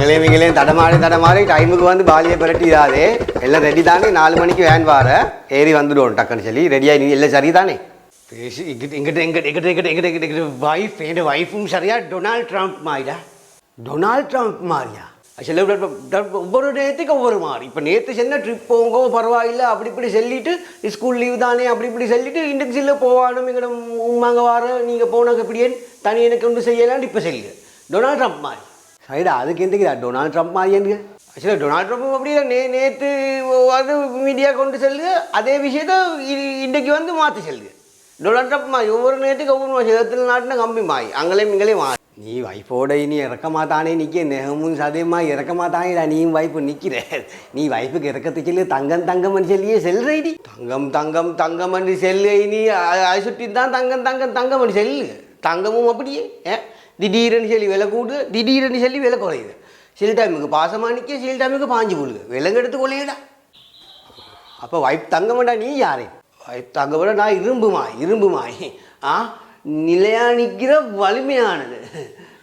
நிலைமைகளையும் தடமாறி தடமாறி டைமுக்கு வந்து பாலியை புரட்டி எல்லாம் ரெடி தானே? நாலு மணிக்கு வேன் வார. ஏறி வந்துடுவோம் டக்குன்னு சொல்லி. ரெடியாக நீ எல்லாம் சரி தானே? பேசி இங்கிட்ட இங்கிட்ட எங்கிட்ட எங்கிட்ட எங்கிட்ட எங்கிட்ட எங்கிட்ட வைஃப் என்னோட வைஃபும் சரியா? டொனால்ட் ட்ரம்ப் மாதிரியா டொனால்ட் ட்ரம்ப் மாறியா? சில ஒவ்வொரு நேரத்துக்கு ஒவ்வொரு மாதிரி இப்போ நேற்று சென்ன ட்ரிப் போங்க பரவாயில்ல அப்படி இப்படி சொல்லிட்டு ஸ்கூல் லீவ் தானே அப்படி இப்படி சொல்லிட்டு இன்றைக்கு செல்ல போவானும் எங்கட உமாங்க வாரம் நீங்கள் போனாங்க இப்படியே தனி எனக்கு ஒன்று செய்யலான்னு இப்போ செல்லு. டொனால்ட் ட்ரம்ப் மாறி. சரிடா அதுக்கு எதுக்குடா டொனால்ட் ட்ரம்ப் மாதிரி எனக்கு ஆக்சுவலாக டொனால்ட் ட்ரம்ப் அப்படியே நே நேற்று வந்து மீடியா கொண்டு செல்லுங்க அதே விஷயத்த இ- வந்து மாற்றி செல்லுங்க. டொனால்ட் ட்ரம்ப் மாதிரி ஒவ்வொரு நேரத்துக்கு ஒவ்வொரு மாதிரி இடத்துல கம்பி மாய் அங்களையும் இங்களையும் மாறி. நீ வைஃபோட இனி இறக்கமா தானே நிற்க நெகமும் சதயமாக இறக்கமா தானேடா நீயும் வைஃபு நிற்கிற நீ வைஃபுக்கு இறக்கத்துக்கு இல்லை தங்கம் தங்கம்னு சொல்லியே செல்றடி தங்கம் தங்கம் தங்கம் என்று செல்லு நீ அதை சுற்றி தான் தங்கம் தங்கம் தங்கம் என்று செல்லு. தங்கமும் அப்படியே ஏ திடீர்னு சொல்லி விலை கூடு திடீர்னு சொல்லி விலை குறையுது. சில டைமுக்கு பாசமாக நிற்க சில டைமுக்கு பாஞ்சு போடுது. விலங்கெடுத்து கொள்ளையடா. அப்போ வைப் தங்கமடா நீ யாரு? வைப் தங்கமடா நான் இரும்புமாய் இரும்புமாய் ஆ? நிலையா நிற்கிற வலிமையானது.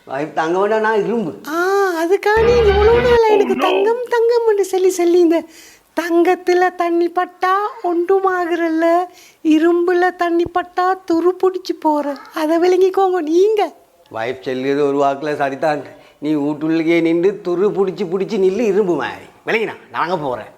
வைப் தங்கமடா நான் இரும்பு. ஆ அதுக்காக நீ இவ்வளோ நாள் எனக்கு தங்கம் தங்கம்னு சொல்லி சொல்லி இந்த தங்கத்தில் தண்ணி பட்டா ஒன்றுமாகறல்ல. இரும்புல தண்ணி பட்டா துரு பிடிச்சி போகிற அதை விளங்கிக்கோங்க நீங்கள் வைஃப் செல்லுது ஒரு வாக்கில் சரிதான் நீ வீட்டுள்ளே நின்று துரு பிடிச்சி பிடிச்சி நில்லு இரும்பு மாதிரி விளங்கினா நாங்கள் போகிறேன்